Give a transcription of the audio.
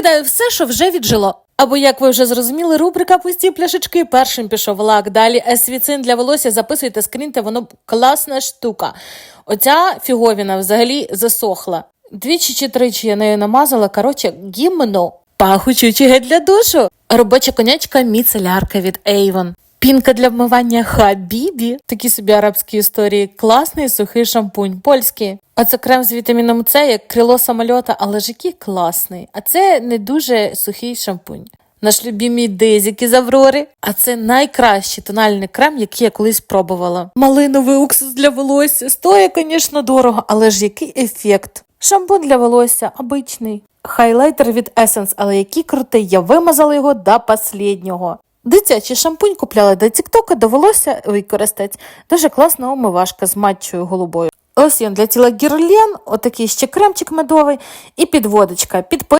викидаю все, що вже віджило. Або, як ви вже зрозуміли, рубрика пусті пляшечки. Першим пішов лак. Далі есвіцин для волосся. Записуйте, скрінте, воно класна штука. Оця фіговіна взагалі засохла. Двічі чи тричі я нею намазала. Коротше, гімно. Пахучучі гель для душу. Робоча конячка міцелярка від Avon. Пінка для вмивання хабібі. Такі собі арабські історії. Класний сухий шампунь, польський. А це крем з вітаміном С, як крило самольота, але ж який класний. А це не дуже сухий шампунь. Наш любимий дезік із Аврори. А це найкращий тональний крем, який я колись пробувала. Малиновий уксус для волосся. Стоїть, звісно, дорого, але ж який ефект. Шампунь для волосся обичний. Хайлайтер від Essence, але який крутий, я вимазала його до последнього. Дитячий шампунь купляли до тіктока, довелося використати. Дуже класна умивашка з матчою голубою. Лосьйон для тіла гірлен, отакий ще кремчик медовий і підводочка. Підпи-